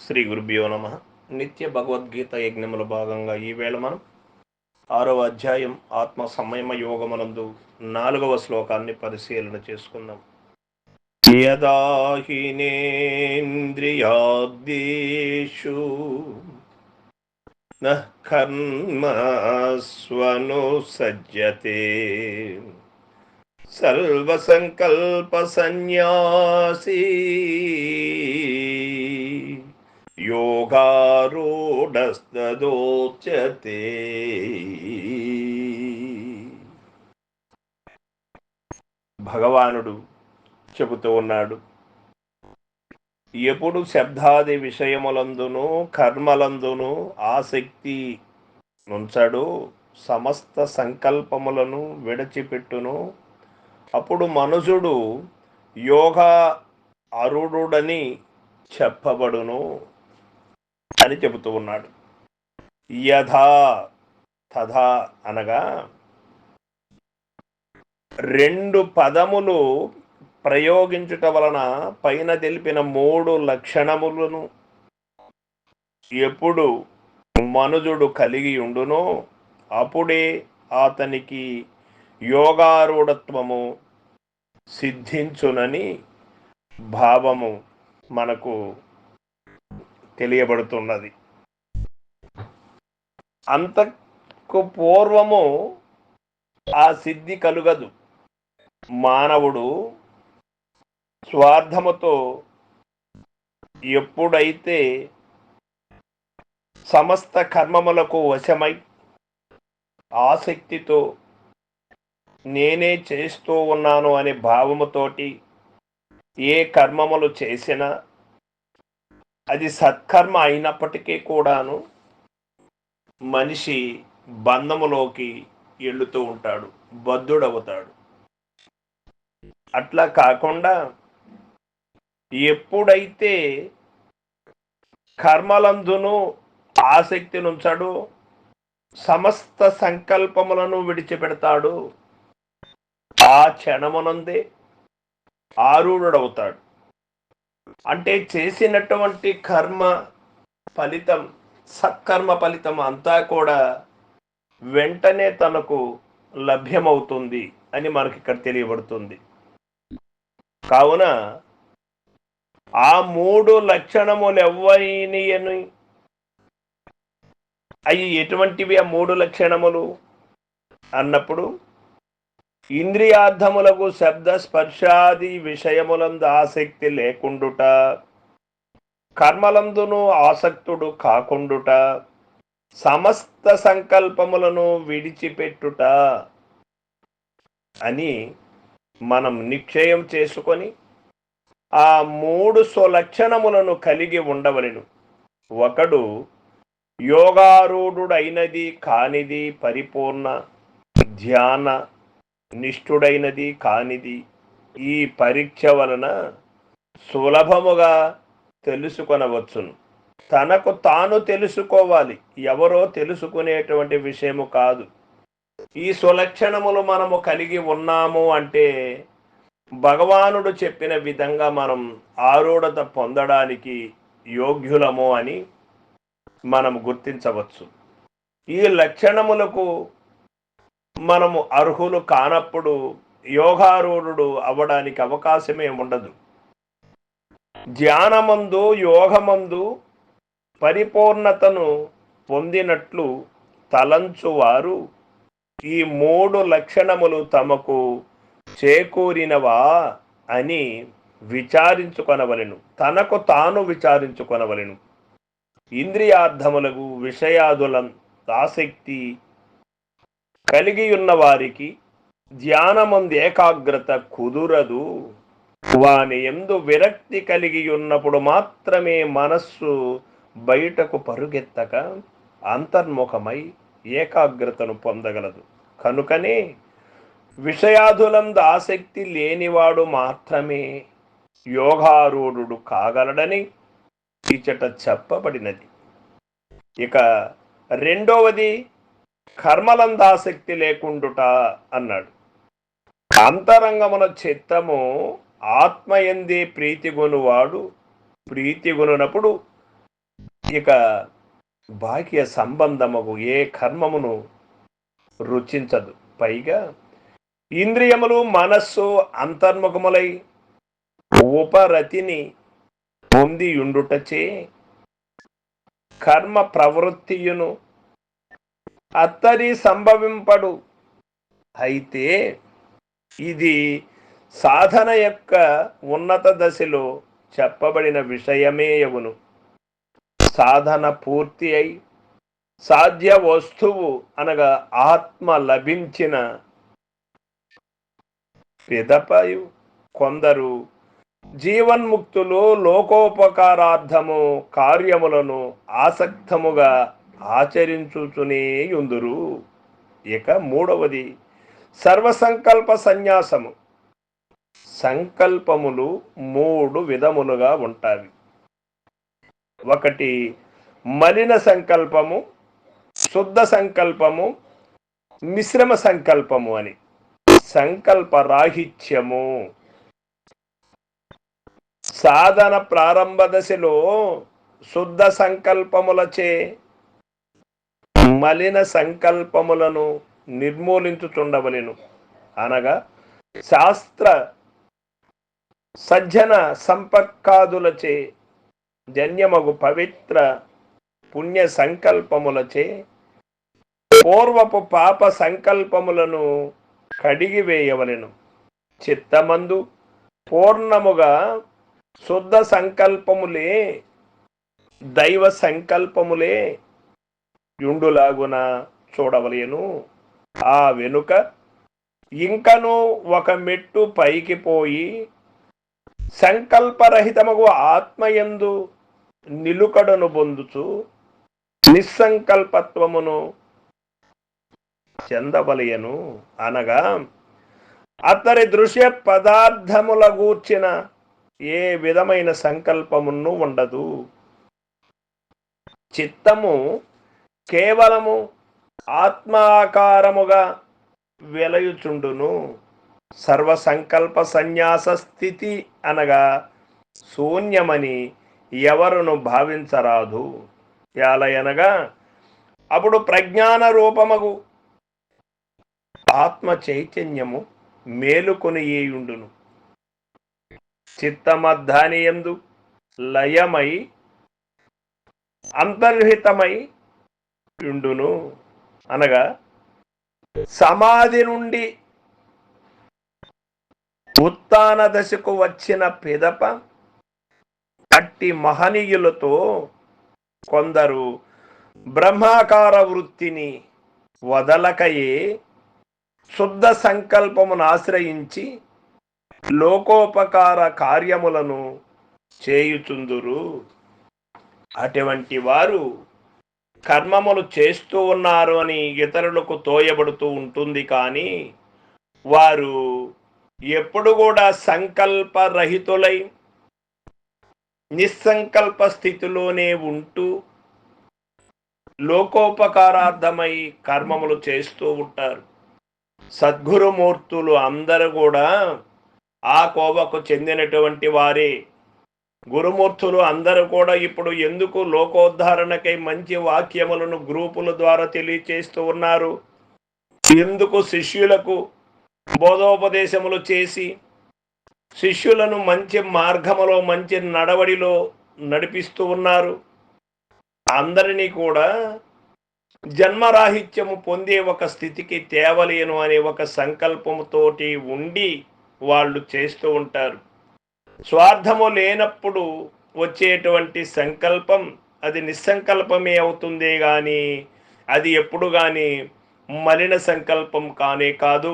శ్రీ గురుభ్యో నమ. నిత్య భగవద్గీత యజ్ఞముల భాగంగా ఈవేళ మనం ఆరవ అధ్యాయం ఆత్మ సంయమ యోగమునందు నాలుగవ శ్లోకాన్ని పరిశీలన చేసుకుందాం. యదాహినేంద్రియాద్యేషు నః కర్మస్వను సజ్జతే సర్వసంకల్ప సన్యాసీ యోగారూఢస్తదోచ్యతే భగవానుడు చెబుతూ ఉన్నాడు ఎప్పుడు శబ్దాది విషయములందును కర్మలందును ఆసక్తి నుంచడు సమస్త సంకల్పములను విడచిపెట్టును. అప్పుడు మనుషుడు యోగా అరుడుడని చెప్పబడును. అని చెబుతూ ఉన్నాడు. యథా తథా అనగా రెండు పదములు ప్రయోగించుట వలన పైన తెలిపిన మూడు లక్షణములను ఎప్పుడు మనుజుడు కలిగి ఉండునో అప్పుడే అతనికి యోగారూఢత్వము సిద్ధించునని భావము మనకు తెలియబడుతున్నది. అంతకు పూర్వము ఆ సిద్ధి కలుగదు. మానవుడు స్వార్థముతో ఎప్పుడైతే సమస్త కర్మములకు వశమై ఆసక్తితో నేనే చేస్తూ ఉన్నాను అనే భావముతోటి ఏ కర్మములు చేసినా అది సత్కర్మ అయినప్పటికీ కూడాను మనిషి బంధములోకి ఎళ్ళుతూ ఉంటాడు బద్ధుడవుతాడు. అట్లా కాకుండా ఎప్పుడైతే కర్మలందును ఆసక్తి నుంచాడు సమస్త సంకల్పములను విడిచిపెడతాడు ఆ క్షణమునందే ఆరుడవుతాడు అంటే చేసినటువంటి కర్మ ఫలితం సత్కర్మ ఫలితం అంతా కూడా వెంటనే తనకు లభ్యమవుతుంది అని మనకి ఇక్కడ తెలియబడుతుంది. కావున ఆ మూడు లక్షణములు ఎవరిని అవి ఎటువంటివి ఆ మూడు లక్షణములు? అన్నప్పుడు ఇంద్రియార్థములకు శబ్ద స్పర్శాది విషయములందు ఆసక్తి లేకుండుట కర్మలందును ఆసక్తుడు కాకుండుట సమస్త సంకల్పములను విడిచిపెట్టుట అని మనం నిశ్చయం చేసుకొని ఆ మూడు స్వలక్షణములను కలిగి ఉండవలెను. ఒకడు యోగారూఢుడైనది కానిది పరిపూర్ణ ధ్యాన నిష్ఠుడైనది కానిది. ఈ పరీక్ష వలన సులభముగా తెలుసుకొనవచ్చును. తనకు తాను తెలుసుకోవాలి. ఎవరో తెలుసుకునేటువంటి విషయము కాదు. ఈ సులక్షణములు మనము కలిగి ఉన్నాము అంటే భగవానుడు చెప్పిన విధంగా మనం ఆరూఢత పొందడానికి యోగ్యులము అని మనం గుర్తించవచ్చు. ఈ లక్షణములకు మనము అర్హులు కానప్పుడు యోగారూఢుడు అవ్వడానికి అవకాశమే ఉండదు. ధ్యానమందు యోగమందు పరిపూర్ణతను పొందినట్లు తలంచువారు ఈ మూడు లక్షణములు తమకు చేకూరినవా అని విచారించుకొనవలెను. తనకు తాను విచారించుకొనవలెను. ఇంద్రియార్థములకు విషయాదుల ఆసక్తి కలిగి ఉన్న వారికి ధ్యానమందు ఏకాగ్రత కుదురదు. వాని ఎందు విరక్తి కలిగి ఉన్నప్పుడు మాత్రమే మనస్సు బయటకు పరుగెత్తక అంతర్ముఖమై ఏకాగ్రతను పొందగలదు. కనుకనే విషయాధులందు ఆసక్తి లేనివాడు మాత్రమే యోగారూఢుడు కాగలడని ఈచట చెప్పబడినది. ఇక రెండవది కర్మలందాసక్తి లేకుండుట అన్నాడు. అంతరంగమున చిత్తము ఆత్మయందే ప్రీతిగొనువాడు ప్రీతిగొనునప్పుడు ఇక బాహ్య సంబంధముకు ఏ కర్మమును రుచించదు. పైగా ఇంద్రియములు మనస్సు అంతర్ముఖములై ఉపరతిని పొంది ఉండుటచే కర్మ ప్రవృత్తియును అత్తరి సంభవింపడు. అయితే ఇది సాధన యొక్క ఉన్నత దశలో చెప్పబడిన విషయమే యవును సాధన పూర్తి అయి సాధ్య వస్తువు అనగా ఆత్మ లభించిన పిదపయు. కొందరు జీవన్ముక్తులు లోకోపకారార్థము కార్యములను ఆసక్తముగా ఆచరించుచునే యుందురు. ఇక మూడవది సర్వసంకల్ప సన్యాసము. సంకల్పములు మూడు విధములుగా ఉంటాయి. ఒకటి మలిన సంకల్పము శుద్ధ సంకల్పము మిశ్రమ సంకల్పము అని. సంకల్ప రాహిత్యము సాధన ప్రారంభ దశలో శుద్ధ సంకల్పములచే మలిన సంకల్పములను నిర్మూలించుచుండవలను. అనగా శాస్త్ర సజ్జన సంపర్కాదులచే జన్యమగు పవిత్ర పుణ్య సంకల్పములచే పూర్వపు పాప సంకల్పములను కడిగివేయవలెను. చిత్తమందు పూర్ణముగా శుద్ధ సంకల్పములే దైవ సంకల్పములే యుండులాగున చూడవలేను. ఆ వెనుక ఇంకను ఒక మెట్టు పైకి పోయి సంకల్పరహితమగు ఆత్మయందు నిలుకడను పొందుచు నిస్సంకల్పత్వమును చెందవలయను అనగా అతని దృశ్య పదార్థముల గూర్చిన ఏ విధమైన సంకల్పమును ఉండదు. చిత్తము కేవలము ఆత్మాకారముగా వెలయుచుండును. సర్వసంకల్ప సన్యాస స్థితి అనగా శూన్యమని ఎవరును భావించరాదు. యాలయనగా అప్పుడు ప్రజ్ఞాన రూపముగు ఆత్మ చైతన్యము మేలుకొని ఉండును చిత్తమద్ధానియందు లయమై అంతర్హితమై యుండును అనగా సమాధి నుండి ఉత్తాన దశకు వచ్చిన పిదప అట్టి మహనీయులతో కొందరు బ్రహ్మాకార వృత్తిని వదలకయే శుద్ధ సంకల్పమును ఆశ్రయించి లోకోపకార కార్యములను చేయుచుందురు. అటువంటి వారు కర్మములు చేస్తూ ఉన్నారు అని ఇతరులకు తోయబడుతూ ఉంటుంది కానీ వారు ఎప్పుడు కూడా సంకల్పరహితులై నిస్సంకల్ప స్థితిలోనే ఉంటూ లోకోపకారార్థమై కర్మములు చేస్తూ ఉంటారు. సద్గురుమూర్తులు అందరూ కూడా ఆ కోవకు చెందినటువంటి వారే. గురుమూర్తులు అందరూ కూడా ఇప్పుడు ఎందుకు లోకోద్ధారణకై మంచి వాక్యములను గ్రూపుల ద్వారా తెలియచేస్తూ ఉన్నారు? ఎందుకు శిష్యులకు బోధోపదేశములు చేసి శిష్యులను మంచి మార్గములో మంచి నడవడిలో నడిపిస్తూ ఉన్నారు? అందరినీ కూడా జన్మరాహిత్యము పొందే ఒక స్థితికి తేవలేను అనే ఒక సంకల్పముతోటి ఉండి వాళ్ళు చేస్తూ ఉంటారు. స్వార్థము లేనప్పుడు వచ్చేటువంటి సంకల్పం అది నిస్సంకల్పమే అవుతుందే కానీ అది ఎప్పుడు కానీ మలిన సంకల్పం కానే కాదు.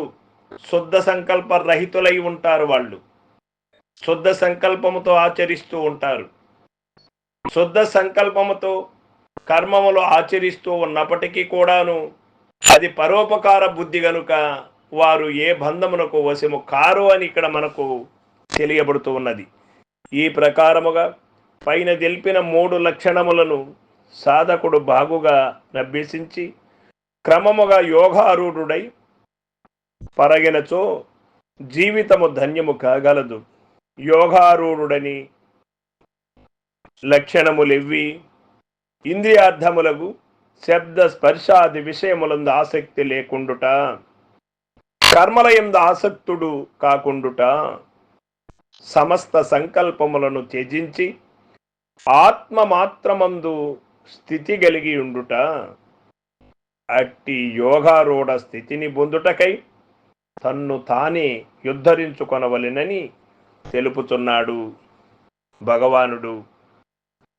శుద్ధ సంకల్ప రహితులై ఉంటారు వాళ్ళు. శుద్ధ సంకల్పముతో ఆచరిస్తూ ఉంటారు. శుద్ధ సంకల్పముతో కర్మములు ఆచరిస్తూ ఉన్నప్పటికీ కూడాను అది పరోపకార బుద్ధి గనుక వారు ఏ బంధమునకు వశము కారు అని ఇక్కడ మనకు తెలియబడుతూ ఉన్నది. ఈ ప్రకారముగా పైన తెలిపిన మూడు లక్షణములను సాధకుడు బాగుగా అభ్యసించి క్రమముగా యోగారూఢుడై పరగినచో జీవితము ధన్యము కాగలదు. యోగారూఢుడని లక్షణములెవ్వి ఇంద్రియార్థములకు శబ్ద స్పర్శాది విషయములందు ఆసక్తి లేకుండుట కర్మలయందు ఆసక్తుడు కాకుండుట సమస్త సంకల్పములను త్యజించి ఆత్మ మాత్రమందు స్థితి కలిగి ఉండుట అట్టి యోగారూఢ స్థితిని పొందుటకై తన్ను తానే యుద్ధరించుకొనవలెనని తెలుపుతున్నాడు భగవానుడు.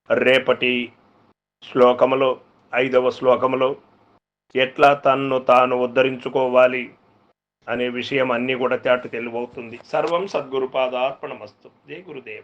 రేపటి శ్లోకములో ఐదవ శ్లోకములో ఎట్లా తన్ను తాను ఉద్ధరించుకోవాలి? అనే విషయం అన్నీ కూడా తేట తెలివవుతుంది సర్వం సద్గురుపాదార్పణమస్తు. జై గురుదేవ.